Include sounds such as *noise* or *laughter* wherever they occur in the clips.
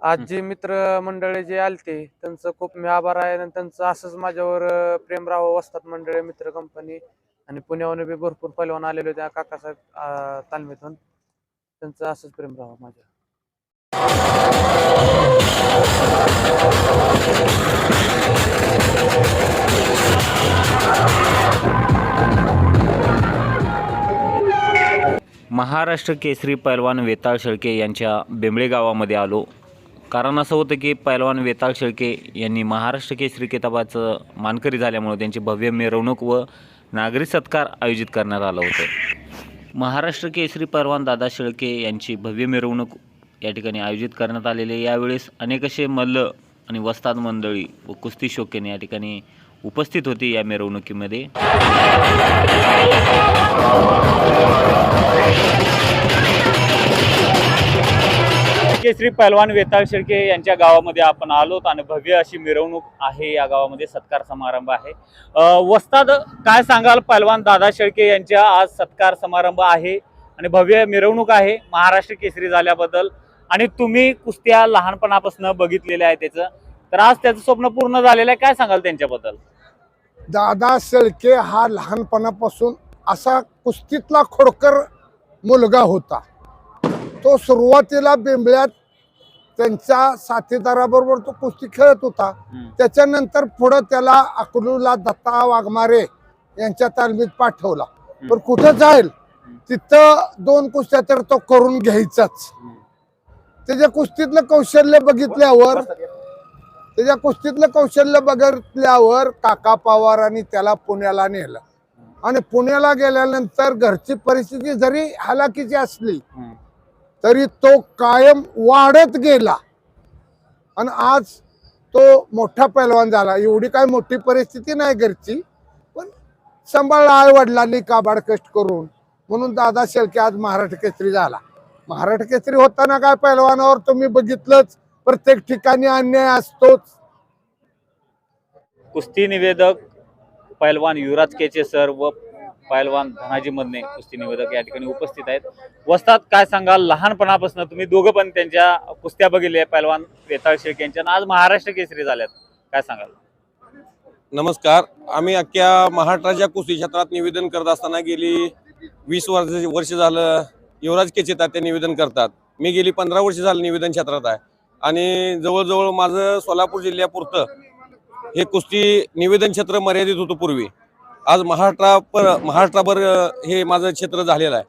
आज जे मित्र मंडळी जे आलते त्यांचं खूप मी आभार आहे आणि त्यांचं असंच माझ्यावर अं, प्रेम राहावं वसतात मंडळी मित्र कंपनी आणि पुण्याहून बी भरपूर पैलवान आलेले होते काकासाहेब अं, तालमीतून. त्यांचं असंच प्रेम राहावं माझ्या. महाराष्ट्र केसरी पैलवान वेताळ शेळके यांच्या बेंबळे गावामध्ये आलो. कारण असं होतं की पैलवान वेताळ शेळके यांनी महाराष्ट्र केसरी किताबाचं मानकरी झाल्यामुळं त्यांची भव्य मिरवणूक व नागरी सत्कार आयोजित करण्यात आलं होतं. महाराष्ट्र केसरी पैलवान दादा शेळके यांची भव्य मिरवणूक या ठिकाणी आयोजित करण्यात आलेली यावेळेस अनेक असे मल्ल आणि वस्ताद मंडळी व कुस्ती शोकेने या ठिकाणी उपस्थित होती या मिरवणुकीमध्ये. केसरी पैलवान वेताळ शेळके यांच्या गावामध्ये आपण आलोत आणि भव्य अशी मिरवणूक आहे या गावामध्ये सत्कार समारंभ आहे. वस्ताद काय सांगाल पैलवान दादा शेळके यांच्या आज सत्कार समारंभ आहे आणि भव्य मिरवणूक आहे महाराष्ट्र केसरी झाल्याबद्दल आणि तुम्ही कुस्त्या लहानपणापासून बघितलेल्या आहे त्याचं. तर आज त्याचं स्वप्न पूर्ण झालेलं आहे काय सांगाल त्यांच्याबद्दल? दादा शेळके हा लहानपणापासून असा कुस्तीतला खोडकर मुलगा होता. तो सुरुवातीला बेंबळ्यात त्यांच्या साथीदाराबरोबर तो कुस्ती खेळत होता. त्याच्यानंतर पुढं त्याला अकलूला दत्ता वाघमारे यांच्या तालमीत पाठवला. पण कुठं जाईल? तिथं दोन कुस्त्या तर तो करून घ्यायचाच. त्याच्या कुस्तीतलं कौशल्य बघितल्यावर त्याच्या कुस्तीतलं कौशल्य बघितल्यावर काका पवारांनी त्याला पुण्याला नेलं. आणि पुण्याला गेल्यानंतर घरची परिस्थिती जरी हालाकीची असली. तरी तो कायम वाढत गेला. आणि आज तो मोठा पैलवान झाला. एवढी काय मोठी परिस्थिती नाही घरची. पण सांभाळला आई वडिलांनी काबाड कष्ट करून. म्हणून दादा शेळके आज महाराष्ट्र केसरी झाला. महाराष्ट्र केसरी होताना काय पैलवानावर तुम्ही बघितलंच. प्रत्येक ठिकाणी अन्याय असतोच. कुस्ती निवेदक पैलवान युवराज केचे सर व पैलवान धनाजी मधने कुस्ती निवेदक या ठिकाणी उपस्थित आहेत. वस्तात काय सांगाल? लहानपणापासून तुम्ही दोघं पण त्यांच्या कुस्त्या बघितल्या पैलवान वेताळ शेळके यांच्या. आज महाराष्ट्र केसरी झाल्यात. काय सांगाल? नमस्कार. आम्ही अख्ख्या महाराष्ट्राच्या कुस्ती क्षेत्रात निवेदन करत असताना गेली वीस वर्ष वर्ष झालं युवराज केचेतात ते निवेदन करतात. मी गेली पंधरा वर्ष झालं निवेदन क्षेत्रात आहे. आणि जवळजवळ माझं सोलापूर जिल्ह्यापुरतं हे कुस्ती निवेदन क्षेत्र मर्यादित होतं पूर्वी. आज महाराष्ट्रापर महाराष्ट्राभर हे माझं क्षेत्र झालेलं आहे.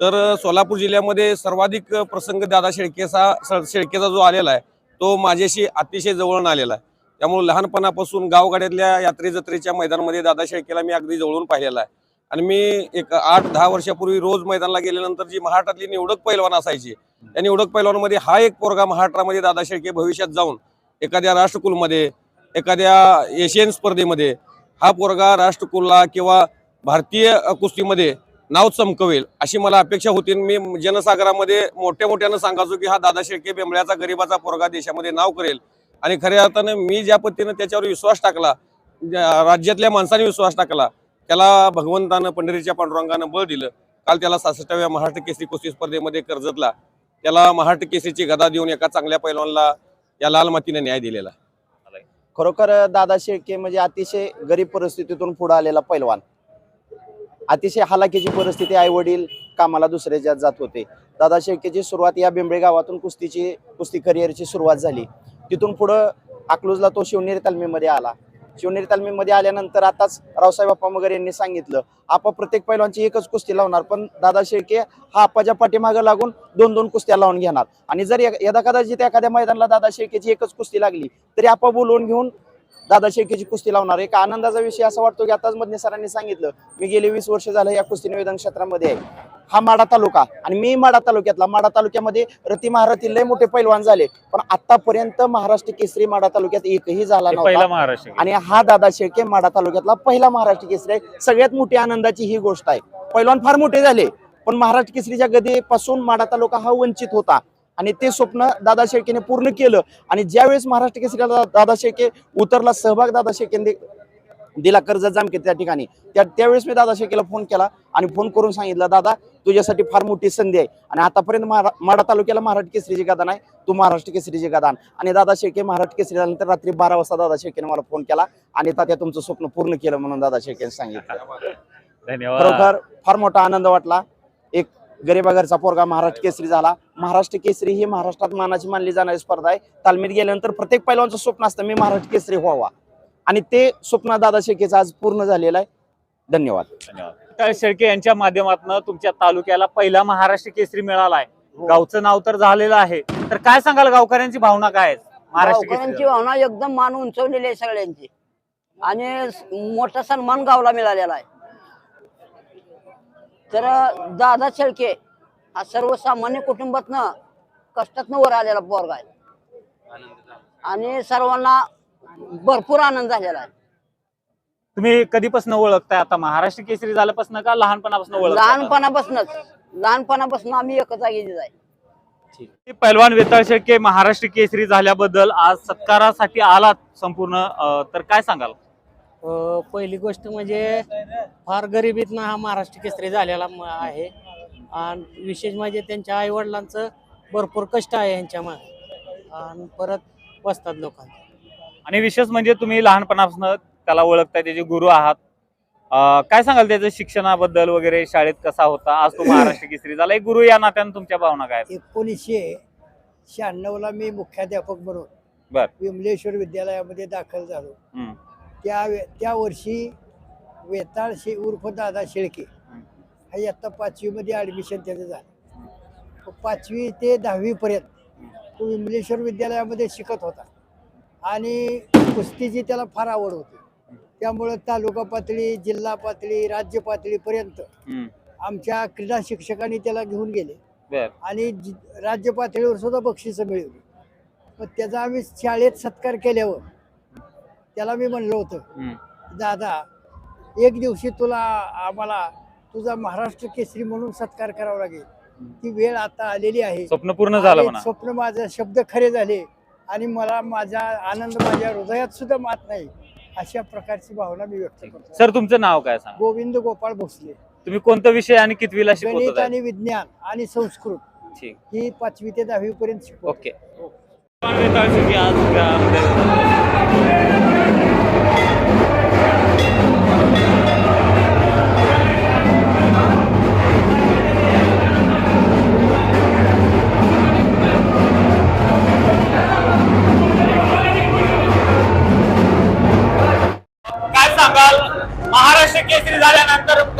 तर सोलापूर जिल्ह्यामध्ये सर्वाधिक प्रसंग दादा शेळकेचा शेळकेचा जो आलेला आहे तो माझ्याशी अतिशय जवळून आलेला आहे. त्यामुळे लहानपणापासून गावगाड्यातल्या यात्रे जत्रेच्या मैदानामध्ये दादा शेळकेला मी अगदी जवळून पाहिलेला आहे. आणि मी एक आठ दहा वर्षापूर्वी रोज मैदानाला गेल्यानंतर जी महाराष्ट्रातली निवडक पैलवान असायची त्या निवडक पैलवानमध्ये हा एक पोरगा महाराष्ट्रामध्ये दादा शेळके भविष्यात जाऊन एखाद्या राष्ट्रकुलमध्ये एखाद्या एशियन स्पर्धेमध्ये हा पोरगा राष्ट्रकुलला किंवा भारतीय कुस्तीमध्ये नाव चमकवेल अशी मला अपेक्षा होती. मी जनसागरामध्ये मोठ्या मोठ्यानं सांगायचो की हा दादा शेळके बेंबळ्याचा गरीबाचा पोरगा देशामध्ये नाव करेल. आणि खऱ्या अर्थानं मी ज्या पद्धतीनं त्याच्यावर विश्वास टाकला ज्या राज्यातल्या माणसाने विश्वास टाकला त्याला भगवंतानं पंढरीच्या पांडुरंगानं बळ दिलं. काल त्याला सहासष्टाव्या महाराष्ट्र केसरी कुस्ती स्पर्धेमध्ये कर्जतला त्याला महाराष्ट्र केसरीची गदा देऊन एका चांगल्या पैलवानला या लाल मातीने न्याय दिलेला. खरोखर दादा शेळके म्हणजे अतिशय गरीब परिस्थितीतून पुढे आलेला पैलवान. अतिशय हालाकीची परिस्थिती आई वडील कामाला दुसऱ्याच्या जात होते. दादा शेळकेची सुरुवात या बेंबळे गावातून कुस्तीची कुस्ती करिअरची सुरुवात झाली. तिथून पुढं अकलूजला तो शिवनेरी तालमीमध्ये आला. शिवनेरी तालमीमध्ये आल्यानंतर आताच रावसाहेब बाप्पा मगर यांनी सांगितलं आपा प्रत्येक पैलवानची एकच कुस्ती लावणार पण दादा शेळके हा आपाच्या पाठीमागं लागून दोन दोन कुस्त्या लावून घेणार. आणि जर एक- यदा कदाचित एखाद्या मैदानाला दादा शेळकेची एकच कुस्ती लागली तरी आपा बोलवून घेऊन दादा शेळकेची कुस्ती लावणार एक आनंदाचा विषय असा वाटतो की आताच मधने सरांनी सांगितलं मी गेली वीस वर्ष झालं या कुस्ती निवेदन क्षेत्रामध्ये आहे. हा माडा तालुका आणि मी माडा तालुक्यातला. माडा तालुक्यामध्ये रती महारथी लय मोठे पैलवान झाले. पण आतापर्यंत महाराष्ट्र केसरी माडा तालुक्यात एकही झाला नव्हता. आणि हा दादा शेळके माडा तालुक्यातला पहिला महाराष्ट्र केसरी आहे. सगळ्यात मोठी आनंदाची ही गोष्ट आहे. पैलवान फार मोठे झाले. पण महाराष्ट्र केसरीच्या गदेपासून माडा तालुका हा वंचित होता. आणि ते स्वप्न दादा शेळकेने पूर्ण केलं. आणि ज्यावेळेस महाराष्ट्र केसरीला दादा शेळके उतरला सहभाग दादा शेळकेने दिला कर्ज जामखेड त्या ठिकाणी. त्या त्यावेळेस मी दादा शेळकेला फोन केला आणि फोन करून सांगितलं दादा तुझ्यासाठी फार मोठी संधी आहे. आणि आतापर्यंत मारा माडा तालुक्याला महाराष्ट्र केसरीची गादा नाही तू महाराष्ट्र केसरीची गादा आण. आणि दादा शेळके महाराष्ट्र केसरी झाल्यानंतर रात्री बारा वाजता दादा शेळकेने मला फोन केला आणि तात्या तुमचं स्वप्न पूर्ण केलं म्हणून दादा शेळकेने सांगितलं. धन्यवाद. खरोखर फार मोठा आनंद वाटला. एक गरीबा घरचा पोरगा महाराष्ट्र केसरी झाला. महाराष्ट्र केसरी ही महाराष्ट्रात मानाची मानली जाणारी स्पर्धा आहे. तालमीत गेल्यानंतर प्रत्येक पैलवानचं स्वप्न असतं मी महाराष्ट्र केसरी व्हावा. आणि ते स्वप्न दादा शेळकेचं आज पूर्ण झालेलं आहे. धन्यवाद. विठ्ठल शेळके यांच्या माध्यमातून तुमच्या तालुक्याला पहिला महाराष्ट्र केसरी मिळाला आहे. गावचं नाव तर झालेलं आहे. तर काय सांगाल गावकऱ्यांची भावना काय आहे महाराष्ट्र गावकऱ्यांची केसरी भावना एकदम मान उंचवलेली आहे सगळ्यांची. आणि मोठा सन्मान गावला मिळालेला आहे. तर दादा शेळके हा सर्वसामान्य कुटुंबातनं कष्टातनं वर आलेला पोरगा आहे. आणि सर्वांना भरपूर आनंद झालेला आहे. तुम्ही कधीपासून ओळखताय? आता महाराष्ट्र केसरी झाल्यापासून का लहानपणापासून ओळखताय? लहानपणापासूनच. लहानपणापासून आम्ही एका जागेचे आहे पैलवान वेताळ शेळके महाराष्ट्र केसरी झाल्याबद्दल आज सत्कारासाठी आलात संपूर्ण अं, तर काय सांगाल? अ, पहिली गोष्ट म्हणजे फार गरिबीतनं हा महाराष्ट्र केसरी झालेला म- आहे. आणि विशेष म्हणजे त्यांच्या आई वडिलांचं भरपूर कष्ट आहे यांच्या मागे आणि परत बसतात लोकांचे आणि विशेष म्हणजे तुम्ही लहानपणापासून त्याला ओळखताय त्याचे गुरु आहात. अं, काय सांगाल त्याचं शिक्षणाबद्दल वगैरे शाळेत कसा होता? आज तो महाराष्ट्र *coughs* केसरी झाला. एक गुरु या नात्यानं तुमच्या भावना काय आहेत? एकोणीसशे शहाण्णवला मी मुख्याध्यापक म्हणून बर. विमलेश्वर विद्यालयामध्ये दाखल झालो. हम्म. त्या वे- त्या वर्षी वेताळ शे उर्फ दादा शेळके हा इयत्ता पाचवीमध्ये ॲडमिशन त्याचं झालं. पाचवी ते दहावीपर्यंत तो विमलेश्वर विद्यालयामध्ये शिकत होता. आणि कुस्तीची त्याला फार आवड होती. त्यामुळं तालुका पातळी जिल्हा पातळी राज्य पातळीपर्यंत. आमच्या क्रीडा शिक्षकांनी त्याला घेऊन गेले. आणि राज्य पातळीवर सुद्धा बक्षिसं मिळवली. मग त्याचा आम्ही शाळेत सत्कार केल्यावर त्याला मी म्हणलं होतं. दादा एक दिवशी तुला आम्हाला तुझा महाराष्ट्र केसरी म्हणून सत्कार करावा लागेल. ती वेळ आता आलेली आहे. स्वप्न पूर्ण झालं स्वप्न माझं शब्द खरे झाले. आणि मला माझा आनंद माझ्या हृदयात सुद्धा मात नाही अशा प्रकारची भावना मी व्यक्त करतो. सर तुमचं नाव काय सांगा? गोविंद गोपाळ भोसले. तुम्ही कोणता विषय आणि कितवीला गणित आणि विज्ञान आणि संस्कृत. ही पाचवी ते दहावी पर्यंत शिकवतो. ओके.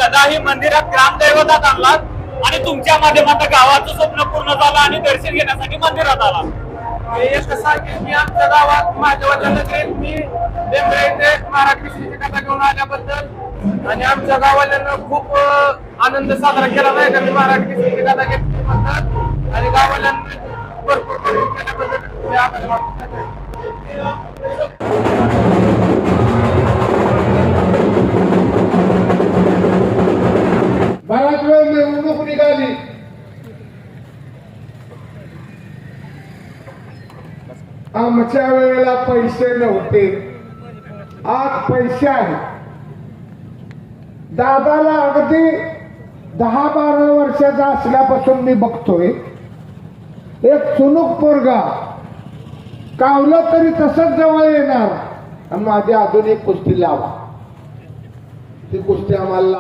झाल्यानंतर मंदिरात ग्रामदैवतात आणलात आणि तुमच्या माध्यमातून गावाचं स्वप्न पूर्ण झालं आणि दर्शन घेण्यासाठी मंदिरात आला कसं आहे की मी आमच्या गावात माझ्या वडिलांना मी बेंबळे येथे महाराष्ट्र कथा घेऊन आल्याबद्दल आणि आमच्या गावाल्यांना खूप आनंद साजरा केला नाही का मी महाराष्ट्र केसरीची कथा घेतल्याबद्दल आणि गावाल्यांना भरपूर भरपूर केल्याबद्दल आमच्या वेळेला पैसे नव्हते. आज पैसे आहेत. दादाला अगदी दहा बारा वर्षाचा असल्यापासून मी बघतोय. एक चुनूक पोरगा. कावलं तरी तसंच जवळ येणार. आणि माझी आधुनिक कुस्ती लावा. ती कुस्ती आम्हाला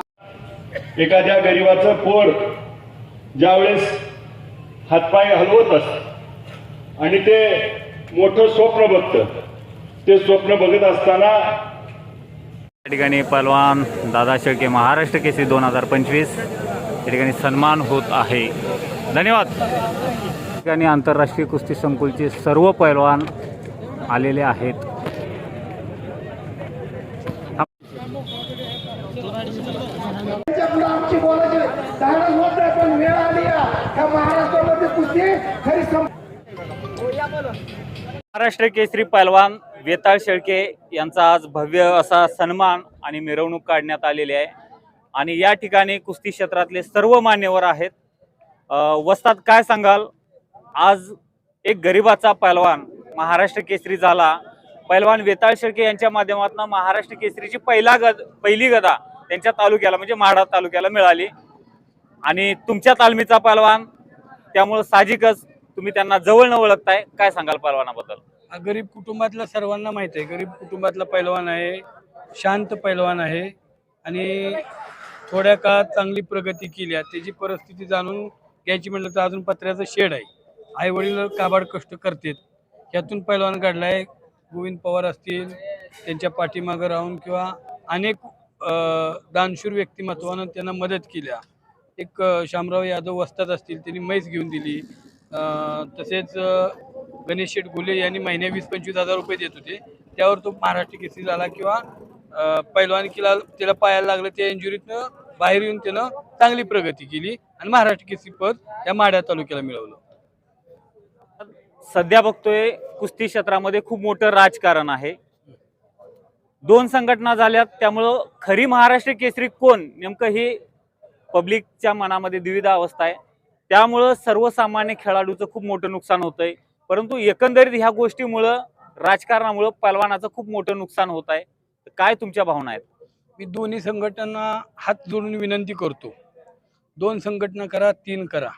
एखाद्या गरीबाचं पोर ज्यावेळेस हातपाय हलवत असत आणि ते मोठं स्वप्न बघतं. ते स्वप्न बघत असताना या ठिकाणी पहलवान दादा शेळके महाराष्ट्र केसरी दोन हजार पंचवीस या ठिकाणी सन्मान होत आहे. धन्यवाद. या ठिकाणी आंतरराष्ट्रीय कुस्ती संकुलचे सर्व पैलवान आलेले आहेत. महाराष्ट्रामध्ये कुस्ती खरी महाराष्ट्र केसरी पैलवान वेताळ शेळके यांचा आज भव्य असा सन्मान आणि मिरवणूक काढण्यात आलेली आहे. आणि या ठिकाणी कुस्ती क्षेत्रातले सर्व मान्यवर आहेत. वस्तात काय सांगाल? आज एक गरिबाचा पैलवान महाराष्ट्र केसरी झाला. पैलवान वेताळ शेळके यांच्या माध्यमातून महाराष्ट्र केसरीची पहिला गद पहिली गदा त्यांच्या तालुक्याला म्हणजे माढा तालुक्याला मिळाली. आणि तुमच्या तालमीचा पैलवान त्यामुळं साहजिकच तुम्ही त्यांना जवळ न ओळखताय काय सांगाल पैलवानाबद्दल? हा गरीब कुटुंबातल्या सर्वांना माहीत आहे. गरीब कुटुंबातला पैलवान आहे शांत पैलवान आहे आणि थोड्या काळात चांगली प्रगती केली आहे. त्याची परिस्थिती जाणून घ्यायची म्हटलं तर अजून पत्र्याचं शेड आहे. आई वडील काबाड कष्ट करतात. यातून पैलवान काढला आहे गोविंद पवार असतील त्यांच्या पाठीमागं राहून किंवा अनेक दानशूर व्यक्तिमत्वानं त्यांना मदत केल्या एक शामराव यादव वस्तात असतील त्यांनी मैस घेऊन दिली. तसेच गणेश शेठ गुले यांनी महिन्या वीस पंचवीस हजार रुपये देत होते. त्यावर तो महाराष्ट्र केसरी झाला किंवा पैलवान पैलवानकीला त्याला पायाला लागलं त्या इंजुरीतनं बाहेर येऊन त्यानं चांगली प्रगती केली आणि महाराष्ट्र केसरी पद या माढ्या तालुक्याला मिळवलं. सध्या बघतोय कुस्ती क्षेत्रामध्ये खूप मोठं राजकारण आहे. दोन संघटना झाल्यात त्यामुळं खरी महाराष्ट्र केसरी कोण? नेमकं हे पब्लिकच्या मनामध्ये द्विधा अवस्था आहे. त्यामुळं सर्वसामान्य खेळाडूचं खूप मोठं नुकसान होतंय. परंतु एकंदरीत ह्या गोष्टीमुळं राजकारणामुळं पलवानाचं खूप मोठं नुकसान होत आहे काय तुमच्या भावना आहेत? मी दोन्ही संघटना हात जोडून विनंती करतो. दोन संघटना करा तीन करा.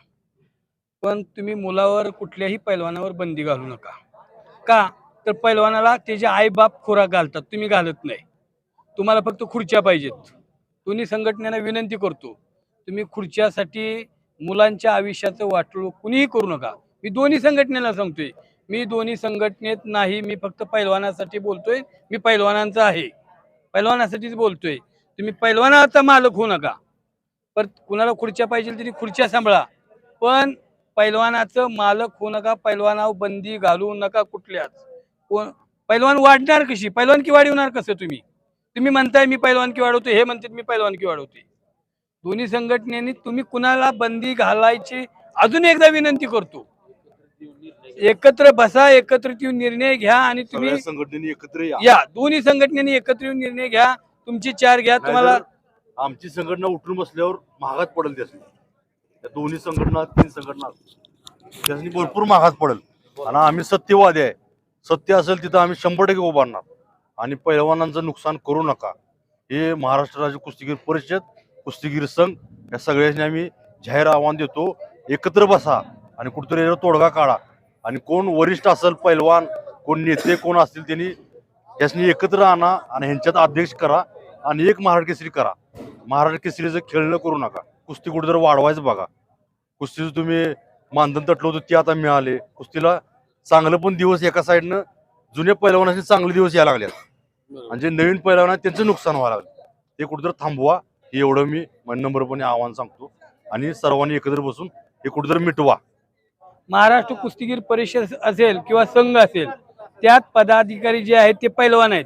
पण तुम्ही मुलावर कुठल्याही पैलवानावर बंदी घालू नका. का? तर पैलवानाला त्याचे आईबाप खोराक घालतात तुम्ही घालत नाही. तुम्हाला फक्त खुर्च्या पाहिजेत. दोन्ही संघटनेला विनंती करतो. तुम्ही खुर्च्यासाठी मुलांच्या आयुष्याचं वाटोळ कुणीही करू नका. मी दोन्ही संघटनेला सांगतोय. मी दोन्ही संघटनेत नाही मी फक्त पैलवानासाठी बोलतोय. मी पैलवानांचा आहे. पैलवानासाठीच बोलतोय. तुम्ही पैलवानाचा मालक होऊ नका. पर कुणाला खुर्च्या पाहिजे तरी खुर्च्या सांभाळा. पण पैलवानाचं मालक होऊ नका पैलवानावर बंदी घालू नका कुठल्याच. कोण? पैलवान वाढणार कशी? पैलवानकी वाढवणार कसं तुम्ही? तुम्ही म्हणताय मी पैलवानकी वाढवतो हे म्हणतात मी पैलवानकी वाढवते दोन्ही संघटनेनी तुम्ही कुणाला बंदी घालायची अजून एकदा विनंती करतो. एकत्र बसा एकत्रित येऊन निर्णय घ्या आणि तुम्ही संघटनेने एकत्र या. या दोन्ही संघटनेने एकत्र येऊन निर्णय घ्या तुमची चार घ्या तुम्हाला आमची संघटना उठून बसल्यावर महागात पडेल त्यासनी त्या दोन्ही संघटना तीन संघटना त्यासनी भरपूर महागात पडेल. आणि आम्ही सत्यवादी आहे. सत्य असेल तिथं आम्ही शंभर टक्के उभारणार. आणि पैलवानांचं नुकसान करू नका. हे महाराष्ट्र राज्य कुस्तीगीर परिषद कुस्तीगीर संघ या सगळ्यांनी आम्ही जाहीर आव्हान देतो एकत्र बसा आणि कुठेतरी तोडगा काढा. आणि कोण वरिष्ठ असेल पैलवान कोण नेते कोण असतील त्यांनी यासनी एकत्र आणा आणि ह्यांच्यात अध्यक्ष करा आणि एक महाराष्ट्र केसरी करा. महाराष्ट्र केसरीचं खेळणं करू नका. कुस्ती कुठेतरी वाढवायचं बघा. कुस्तीचं तुम्ही मानधन तटलं होतं ते आता मिळाले. कुस्तीला चांगलं पण दिवस एका साईडनं जुन्या पैलवानाचे चांगले दिवस यायला लागले आणि जे नवीन पैलवान आहेत त्यांचं नुकसान व्हायला लागलं. ते कुठेतरी थांबवा. हे एवढं मी नंबरपणे आव्हान सांगतो. आणि सर्वांनी एकत्र बसून हे कुठेतरी मिटवा. महाराष्ट्र कुस्तीगीर परिषद असेल किंवा संघ असेल त्यात पदाधिकारी जे आहेत ते पैलवान आहेत.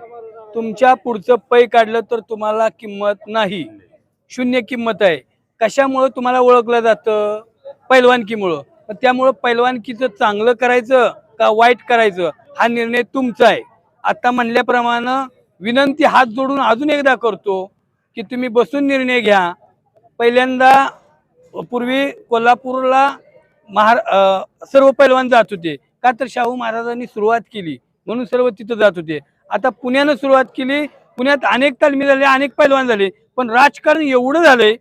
तुमच्या पुढचं पै काढलं तर तुम्हाला किंमत नाही. शून्य किंमत आहे. कशामुळं तुम्हाला ओळखलं जातं? पैलवानकीमुळं. पण त्यामुळं पैलवानकीचं चांगलं करायचं का वाईट करायचं? हा निर्णय तुमचा आहे. आता म्हणल्याप्रमाणे विनंती हात जोडून अजून एकदा करतो. की तुम्ही बसून निर्णय घ्या. पहिल्यांदा पूर्वी कोल्हापूरला महार सर्व पैलवान जात होते. का तर शाहू महाराजांनी सुरुवात केली म्हणून सर्व तिथं जात होते. आता पुण्यानं सुरुवात केली पुण्यात अनेक तालमी झाले अनेक पैलवान झाले पण राजकारण एवढं झालंय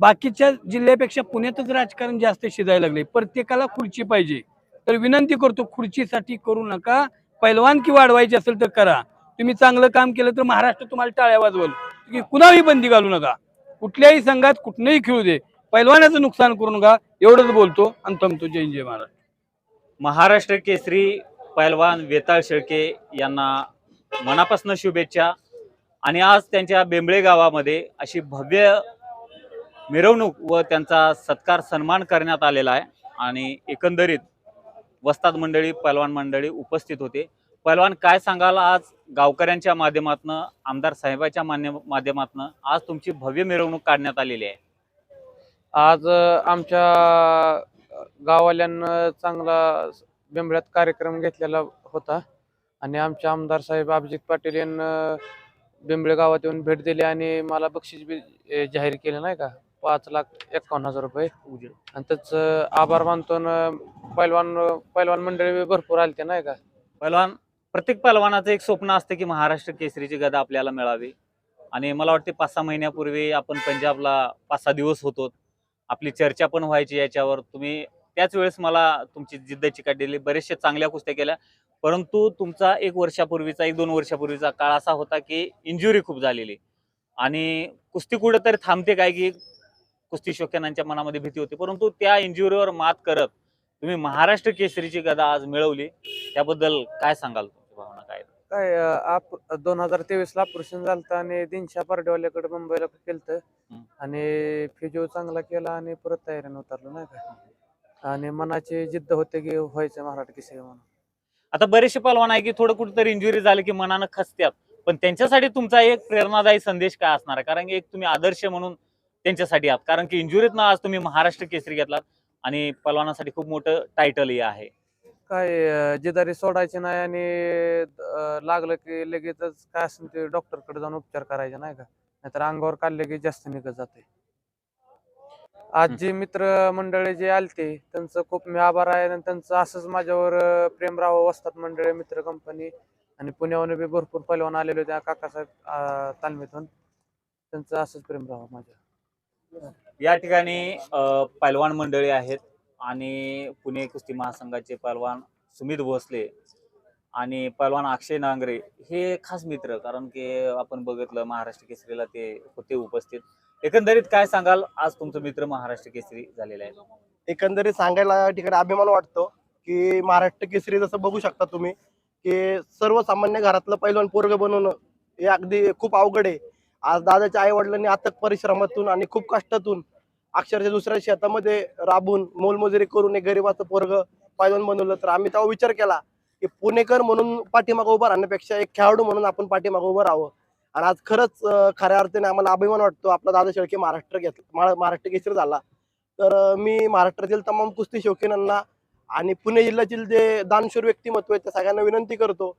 बाकीच्या जिल्ह्यापेक्षा पुण्यातच राजकारण जास्त शिजायला लागले प्रत्येकाला खुर्ची पाहिजे. तर विनंती करतो खुर्चीसाठी करू नका. पैलवानकी वाढवायची असेल तर करा. तुम्ही चांगलं काम केलं तर महाराष्ट्र तुम्हाला टाळ्या वाजवल. की कुणाही बंदी घालू नका. कुठल्याही संघात कुठनंही खेळू दे. पैलवानाचं नुकसान करू नका. एवढंच बोलतो आणि थांबतो. जय जय महाराज महाराष्ट्र केसरी पैलवान वेताळ शेळके यांना मनापासून शुभेच्छा. आणि आज त्यांच्या बेंबळे गावामध्ये अशी भव्य मिरवणूक व त्यांचा सत्कार सन्मान करण्यात आलेला आहे. आणि एकंदरीत वस्ताद मंडळी पैलवान मंडळी उपस्थित होते. पैलवान काय सांगाल आज गावकऱ्यांच्या माध्यमातून आमदार साहेबाच्या मान्य माध्यमातून? आज तुमची भव्य मिरवणूक काढण्यात आलेली आहे. आज आमच्या गाववाल्यांना चांगला बेंबळ्यात कार्यक्रम घेतलेला होता. आणि आमचे आमदार साहेब अभिजित पाटील यांना बेंबळे गावात येऊन भेट दिली आणि मला बक्षीस बी जाहीर केलं नाही का? पाच लाख एकावन्न हजार रुपये. आणि त्याचं आभार मानतो न पैलवान पैलवान मंडळी भरपूर आलते नाही का? पैलवान प्रत्येक पहलवानाचं एक स्वप्न असतं की महाराष्ट्र केसरीची गदा आपल्याला मिळावी. आणि मला वाटते पाच सहा महिन्यापूर्वी आपण पंजाबला पाच सहा दिवस होतो. आपली चर्चा पण व्हायची याच्यावर. तुम्ही त्याच वेळेस मला तुमची जिद्द चिकाटलेली बरेचशे चांगल्या कुस्त्या केल्या. परंतु तुमचा एक वर्षापूर्वीचा एक दोन वर्षापूर्वीचा काळ असा होता की इंजुरी खूप झालेली. आणि कुस्ती कुठेतरी थांबते काय की कुस्ती शोक्यानांच्या मनामध्ये भीती होती. परंतु त्या इंजुरीवर मात करत तुम्ही महाराष्ट्र केसरीची गदा आज मिळवली. त्याबद्दल काय सांगाल भावना काय काय आप दोन हजार तेवीस ला ऑपरेशन झालं आणि दिनशा पारडेवाल्याकडे मुंबईला केलं. आणि फिजिओ चांगला केला आणि परत तयारीने उतरलो नाही का? आणि मनाची जिद्द होते की व्हायचं महाराष्ट्र केसरी म्हणून. आता बरेचसे पलवान आहे की थोडं कुठेतरी इंजुरी झाली की मनानं खचत्यात. पण त्यांच्यासाठी तुमचा एक प्रेरणादायी संदेश काय असणार आहे? कारण की एक तुम्ही आदर्श म्हणून त्यांच्यासाठी आहात. कारण की इंजुरीत आज तुम्ही महाराष्ट्र केसरी घेतलात. आणि पलवानासाठी खूप मोठं टायटलही आहे. काय जिदारी सोडायची नाही आणि अं, लागलं की लगेचच काय असेल ते डॉक्टरकडे जाऊन उपचार करायचे नाही का? नाहीतर अंगावर काढले की जास्त निघत जाते आज जे मित्र मंडळी जे आलते त्यांचं खूप मी आभार आहे आणि त्यांचं असंच माझ्यावर अं, प्रेम राहावं वस्तात मंडळी मित्र कंपनी आणि पुण्याहून बी भरपूर पैलवान आलेले होते काकासाहेब अं, तालमीतून. त्यांचं असंच प्रेम राहावं माझ्या. या ठिकाणी अ, पैलवान मंडळी आहेत. आणि पुणे कुस्ती महासंघाचे पहलवान सुमित भोसले आणि पहलवान अक्षय नांगरे हे खास मित्र कारण की आपण बघितलं महाराष्ट्र केसरीला ते होते उपस्थित. एकंदरीत काय सांगाल? आज तुमचं मित्र महाराष्ट्र केसरी झालेला आहे. एकंदरीत सांगायला या ठिकाणी अभिमान वाटतो की महाराष्ट्र केसरी जसं बघू शकता तुम्ही की सर्वसामान्य घरातलं पहिलवान पोरग बनवणं हे अगदी खूप अवघड आहे. आज दादाच्या आई वडिलांनी अथक परिश्रमातून आणि खूप कष्टातून अक्षरशः दुसऱ्या शेतामध्ये राबून मोलमजुरी करून एक गरीबाचं पोरग पायदान बनवलं तर आम्ही तेव्हा विचार केला की पुणेकर म्हणून पाठीमागं उभं राहण्यापेक्षा एक खेळाडू म्हणून आपण पाठीमागं उभं राहावं. आणि आज खरंच खऱ्या अर्थाने आम्हाला अभिमान वाटतो. आपला दादा शेळके महाराष्ट्र घेतला महाराष्ट्र केसरी झाला. तर मी महाराष्ट्रातील तमाम कुस्ती शौकीनांना आणि पुणे जिल्ह्यातील जे दानशूर व्यक्तिमत्व आहे त्या सगळ्यांना विनंती करतो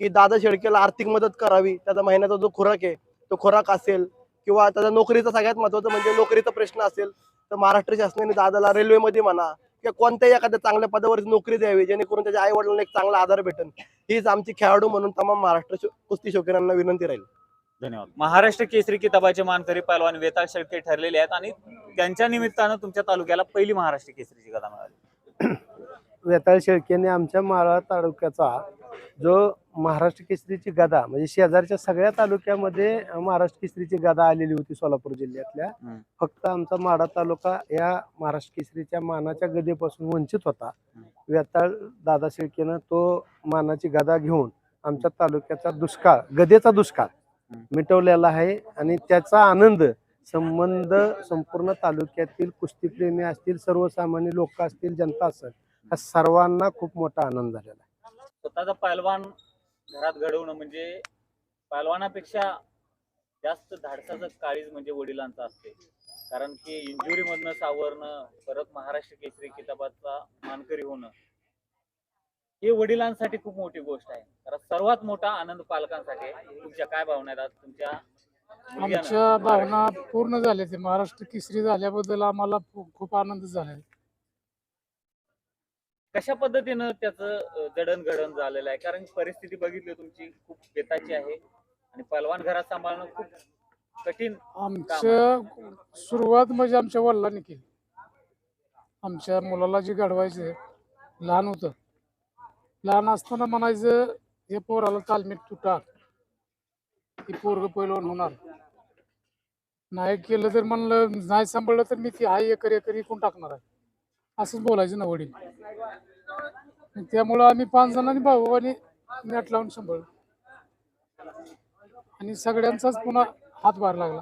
की दादा शेळकेला आर्थिक मदत करावी. त्याचा महिन्याचा जो खुराक आहे तो खुराक असेल किंवा त्याचा नोकरीचा सगळ्यात महत्वाचं म्हणजे नोकरीचा प्रश्न असेल तर महाराष्ट्र शासनाने दादाला रेल्वेमध्ये म्हणा किंवा कोणत्याही एखाद्या चांगल्या पदावरती नोकरी द्यावी जेणेकरून त्याच्या आई वडिलांना एक चांगला आधार भेटेल. हीच आमची खेळाडू म्हणून तमाम महाराष्ट्र कुस्ती शौकीनांना विनंती राहील. धन्यवाद. महाराष्ट्र केसरी किताबाचे मानकरी पैलवान वेताळ शेळके ठरलेले आहेत आणि त्यांच्या निमित्तानं तुमच्या तालुक्याला पहिली महाराष्ट्र केसरीची गदा मिळाली. वेताळ शेळकेने आमच्या माळा तालुक्याचा जो महाराष्ट्र केसरीची गदा म्हणजे शेजारच्या सगळ्या तालुक्यामध्ये महाराष्ट्र केसरीची गदा आलेली होती सोलापूर जिल्ह्यातल्या. फक्त आमचा माडा तालुका या महाराष्ट्र केसरीच्या मानाच्या गदेपासून वंचित होता वेताळ दादा शेळकेनं तो मानाची गदा घेऊन आमच्या तालुक्याचा दुष्काळ गदेचा दुष्काळ. मिटवलेला आहे आणि त्याचा आनंद संबंध संपूर्ण तालुक्यातील कुस्तीप्रेमी असतील सर्वसामान्य लोक असतील जनता असेल ह्या सर्वांना खूप मोठा आनंद झालेला आहे स्वतःचा पैलवान घरात घडवणं म्हणजे पैलवानापेक्षा जास्त धाडसाचं काळीज म्हणजे वडिलांचं असते. कारण की इंजुरी मधनं सावरणं परत महाराष्ट्र केसरी किताबाचा मानकरी होणं हे वडिलांसाठी खूप मोठी गोष्ट आहे. कारण सर्वात मोठा आनंद पालकांसाठी तुमच्या काय भावना आहेत आज? तुमच्या आमच्या भावना पूर्ण झाल्या ते महाराष्ट्र केसरी झाल्याबद्दल आम्हाला खूप खूप आनंद झाला कशा पद्धतीनं त्याचं जडणघडण झालेलं आहे? कारण परिस्थिती बघितली तुमची खूप बेताची आहे. आणि पलवान घरात सांभाळणं खूप कठीण आमच्या सुरुवात म्हणजे आमच्या वडिलांनी केली. आमच्या मुलाला जे घडवायचं लहान होतं. लहान असताना म्हणायचं हे पोराला तालमीत तू टाक ती पोरग पैलवान होणार. नाही केलं तर म्हणलं नाही सांभाळलं तर मी ती आई एकर एकर इकून टाकणार आहे. असंच बोलायचं ना वडील. त्यामुळं आम्ही पाच जणांनी भाऊ आणि नेट लावून सांभाळलं. आणि सगळ्यांचाच पुन्हा हातभार लागला.